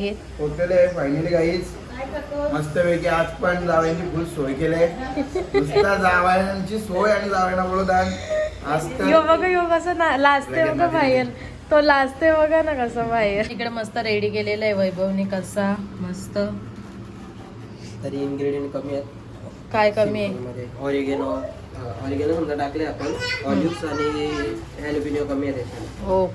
आहेत पोचलेले फायनली गाईच. मस्तपैकी आज पण जावयांची फुल सोय केले नुसता जावयांची सोय आणि जावयांना बोलवतात आज यो बघा यो कसं ना लाजते बघा बाहेर. तो लाजते बघा ना कसं बाहेर. इकडे मस्त रेडी केलेलं आहे वैभवनी कसा. मस्त. तरी इन्ग्रेडियंट कमी आहेत. काय कमी? आहे मध्ये. ऑरिगेनो ऑरिगेनो समजा टाकले आपण. ऑलिव्स आणि हॅलोपिनिओ कमी आहे त्याच्यात हो.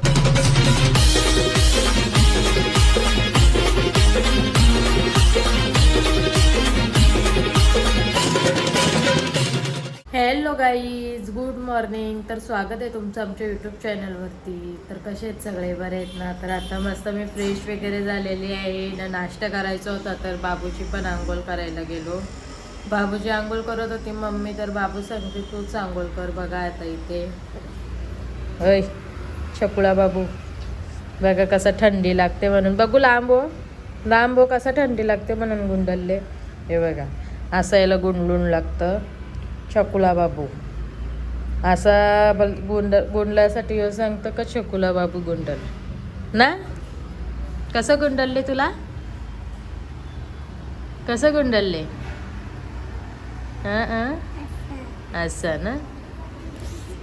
हॅलो गाईज गुड मॉर्निंग तर स्वागत आहे तुमचं आमच्या यूट्यूब चॅनलवरती तर कसे आहेत सगळे? बरे आहेत ना? तर आता मस्त मी फ्रेश वगैरे झालेली आहे. ना नाश्ता करायचा होता तर बाबूची पण आंघोळ करायला गेलो. बाबूची आंघोळ करत होती मम्मी तर बाबू सांगते तूच आंघोळ कर बघा आता इथे. होय छकुळा बाबू. बघा कसं थंडी लागते म्हणून. बघू लांब हो. लांब कसा कसं थंडी लागते म्हणून गुंडलले? हे बघा असं याला गुंडलून लागतं. छकुला बाबू. असा बल गुंड गुंडल्यासाठी हो सांगतं का छकुला बाबू गुंडल? ना? कसं गुंडलले तुला? कसं गुंडलले? हां हां असं ना?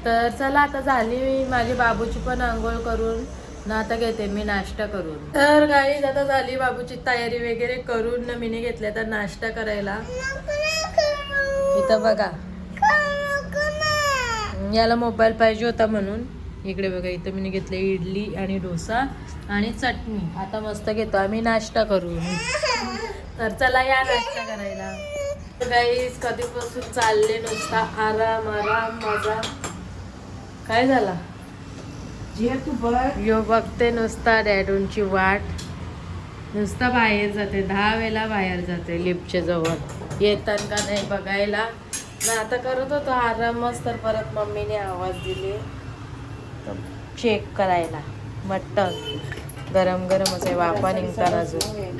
तर चला आता झाली माझी बाबूची पण आंघोळ करून. ना आता घेते मी नाश्ता करून. तर काही आता झाली बाबूची तयारी वगैरे करून ना मीने घेतल्या तर नाश्ता करायला. इथं बघा. याला मोबाईल पाहिजे होता म्हणून. इकडे बघा इथं मी घेतले इडली आणि डोसा आणि चटणी. आता मस्त घेतो आम्ही नाश्ता करून. तर चला या नाश्ता करायला. गाईस कधीपासून चालले नुसता आराम आराम माझा काय झाला? यो बघते नुसता डॅडूंची वाट. नुसता बाहेर जाते दहा वेळेला बाहेर जाते लिफ्टच्या जवळ. येतात का नाही बघायला? ना आता करत होतो आरामच तर परत मम्मीने आवाज दिले. चेक करायला. मटन गरम गरमच आहे वाफा निघतात अजून.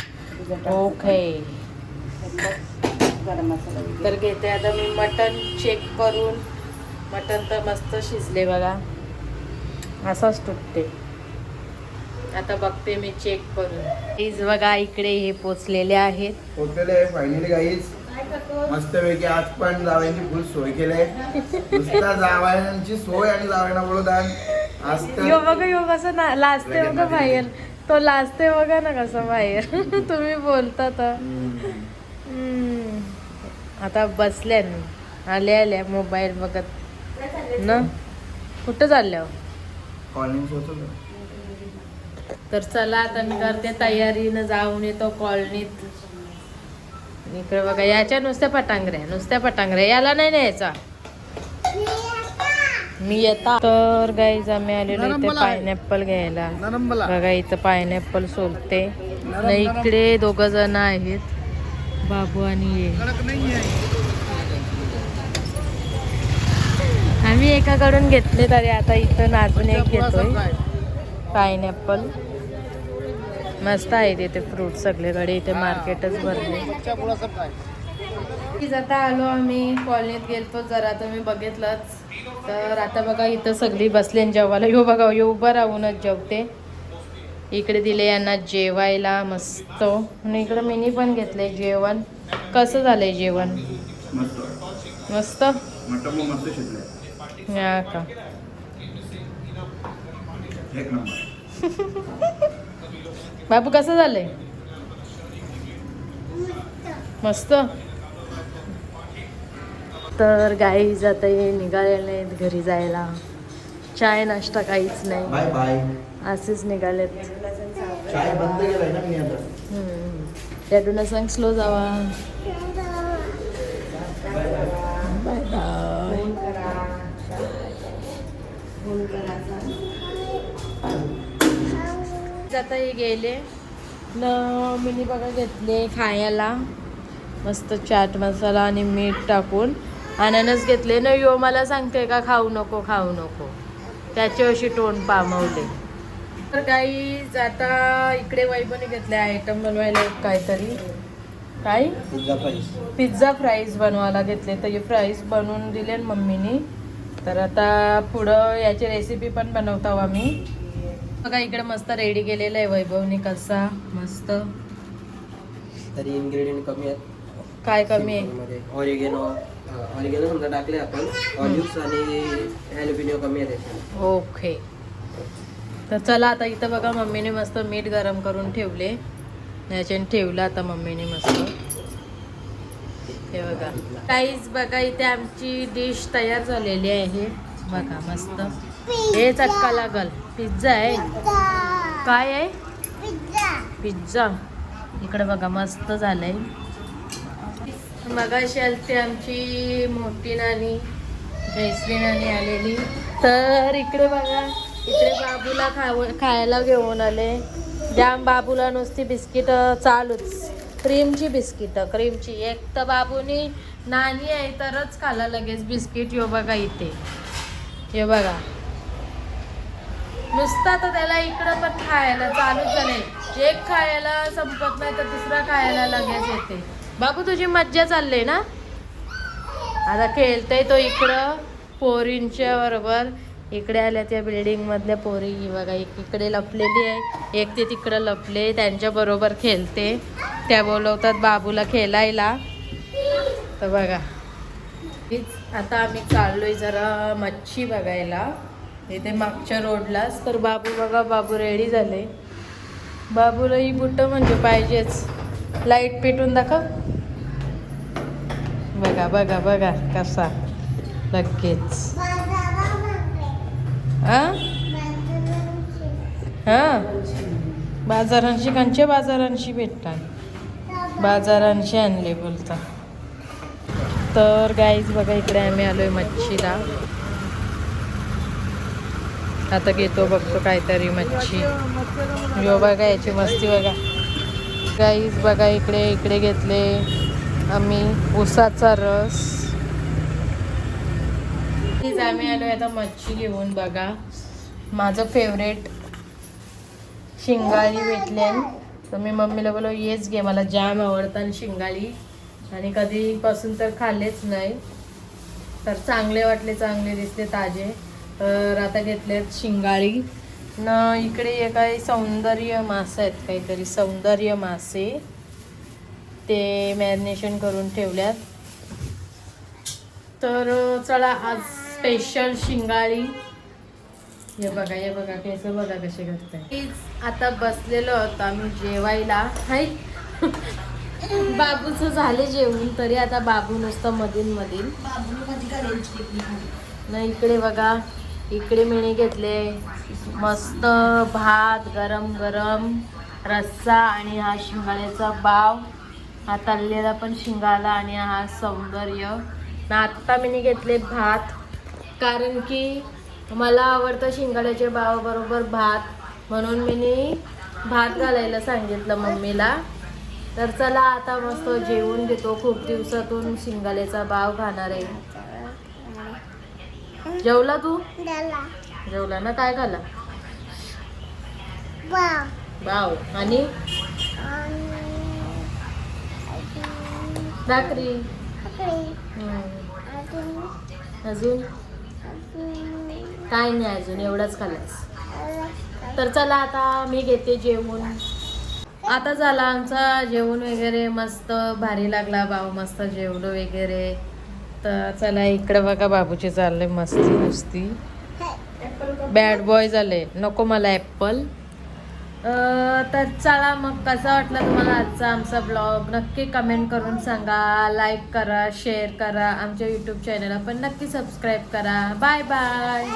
ओके तर घेते आता मी मटन चेक करून. मटन तर मस्त शिजले बघा. असाच तुटते. आता बघते मी चेक करून. प्लीज बघा इकडे हे पोचलेले आहेत. पोचलेले आहे फायनली गाईच मस्तपैकी आज पण जावयांची फुल सोय केले नुसता जावयांची सोय आणि जावयांना बोलवतात आज यो बघा यो कसं ना लाजते बघा बाहेर. तो लाजते बघा ना कसं बाहेर. तुम्ही बोलता तर. आता बसल्यान आल्या आल्या मोबाईल बघत. ना? कुठं चालल्या होतं तर चला आता मी करते तयारीनं जाऊन येतो कॉलनीत. इकडे बघा याच्या नुसत्या पटांगऱ्या नुसत्या पटांगऱ्या याला नाही न्यायचा. मी येता. तर गाईज आम्ही आलेलो इथे पायनॅपल घ्यायला. बघा इथं पायनॅपल सोलते. इकडे दोघ जण आहेत. बाबू आणि ये. आम्ही एकाकडून घेतले तरी आता इथं अजून एक घेतोय. पायनॅपल. मस्त आहे तिथे फ्रूट सगळीकडे इथे मार्केटच भरले. आता आलो आम्ही कॉलनीत गेलतो जरा तुम्ही बघितलंच. तर आता बघा इथं सगळी बसले जेवायला. यो बघा यो उभं राहूनच जेवते. इकडे दिले यांना जेवायला मस्त. आणि इकडं मिनी पण घेतलंय जेवण. कसं झालंय जेवण? मस्त. मस्त? हा का बाबू कसं झालंय मस्त तर गाई जाता ये निघालेले नाहीत घरी जायला. चाय नाश्ता काहीच नाही. बाय बाय असेच निघालेत. चाय बंद केलाय ना मी आता. डॅडूला सांग स्लो जावा. आता हे गेले. न मिनी बघा घेतले खायला. मस्त चाट मसाला आणि मीठ टाकून. अननस घेतले. न यो मला सांगते का खाऊ नको खाऊ नको. त्याची अशी तोंड पामवले. तर काही आता इकडे वैभवने घेतले. आयटम बनवायला एक काहीतरी. काय? पिझ्झा फ्राईज पिझ्झा फ्राईज बनवायला घेतले. तर हे फ्राईज बनवून दिले न मम्मीनी. तर आता पुढं याची रेसिपी पण बनवतो आम्ही. बघा इकडे मस्त रेडी केलेलं आहे वैभवनी कसा मस्त. तरी इन्ग्रेडियंट कमी आहेत. काय कमी आहे? ऑरिगेनो ऑरिगेनो समजा टाकले आपण. ऑलिव्स आणि कमी आहे ओके तर चला आता इथं बघा मम्मीने मस्त मीठ गरम करून ठेवले. याच्याने ठेवलं आता मम्मीने मस्त. हे बघा. काहीच बघा इथे आमची डिश तयार झालेली आहे. बघा मस्त. हे चटका लागल. पिझ्झा आहे. काय आहे? पिझ्झा इकडे बघा मस्त झालंय. मगाशी आलती आमची मोठी नानी. जयश्री नानी आलेली. तर इकडे बघा इकडे बाबूला खाव खायला घेऊन आले. जाम बाबूला नुसती बिस्किट चालूच. क्रीमची बिस्किट. क्रीमची. एक तर बाबूनी नानी आहे तरच खाला लगेच बिस्किट यो बघा इथे. हे बघा. नुसता तर त्याला इकडं पण खायला चालूच झाले एक खायला संपत नाही तर दुसरा खायला लगेच येते. बाबू तुझी मज्जा चालली ना? आता खेळतोय तो इकडं पोरींच्या बरोबर. इकडे आल्या त्या बिल्डिंगमधल्या पोरी. बघा एक इकडे लपलेली आहे एक ते तिकडं लपले. त्यांच्याबरोबर खेळते. त्या बोलवतात बाबूला खेळायला. तर बघा. तीच आता आम्ही चाललोय जरा मच्छी बघायला. इथे मागच्या रोडलाच. तर बाबू बघा बाबू रेडी झाले. बाबूला ही बुट्ट म्हणजे पाहिजेच. लाइट पेटून दाखव. बघा बघा बघा कसा. लगेच हा? बाजारांशी कंचे बाजारांशी भेटतात. बाजारांशी आणले बोलता तर गाईज बघा इकडे आम्ही आलोय मच्छीला. आता घेतो बघतो काहीतरी मच्छी. यो बघा याची मस्ती बघा. गाईज बघा इकडे इकडे घेतले आम्ही उसाचा रस. प्लीज आम्ही आलो आता मच्छी घेऊन बघा. माझं फेवरेट शिंगाळी भेटलेन तर मी मम्मीला बोललो येच घे मला जाम आवडतात शिंगाळी आणि कधीपासून तर खाल्लेच नाही. तर चांगले वाटले चांगले दिसले ताजे. तर आता घेतलेत शिंगाळी न इकडे हे काही सौंदर्य मासे आहेत काहीतरी सौंदर्य मासे. ते मॅरिनेशन करून ठेवल्यात. तर चला आज स्पेशल शिंगाळी. हे बघा हे बघा केस बघा कसे करताय आता बसलेलो होतो आम्ही जेवायला. हाय. बाबूचं झाले जेवण तरी आता बाबू नुसतं मधीन मधीन. नाही इकडे बघा इकडे मिणी घेतले. मस्त भात गरम गरम रस्सा आणि हा शिंगाळ्याचा बाव. हा तळलेला पण शिंगाला आणि हा सौंदर्य. ना आत्ता मी घेतले भात. कारण की मला आवडतं शिंगाड्याच्या भावाबरोबर भात. म्हणून मी भात घालायला सांगितलं मम्मीला. तर चला आता मस्त जेवून घेतो. खूप दिवसातून शिंगाल्याचा भाव खाणार आहे. जेवला तू? जेवला. ना? काय खाला भाव आणि? भाकरी. अजून? काय नाही अजून एवढंच खाल्लास तर चला आता मी घेते जेवण. आता झाला आमचा जेवण वगैरे मस्त भारी लागला भाऊ मस्त जेवलो वगैरे. तर चला इकडं बघा बाबूची चालले मस्ती नुसती बॅड बॉय झाले. नको मला ॲप्पल तर चला मग कसा वाटला तुम्हाला आजचा आमचा ब्लॉग नक्की कमेंट करून सांगा लाईक करा शेअर करा. आमच्या यूट्यूब चॅनलला पण नक्की सबस्क्राईब करा. Bye bye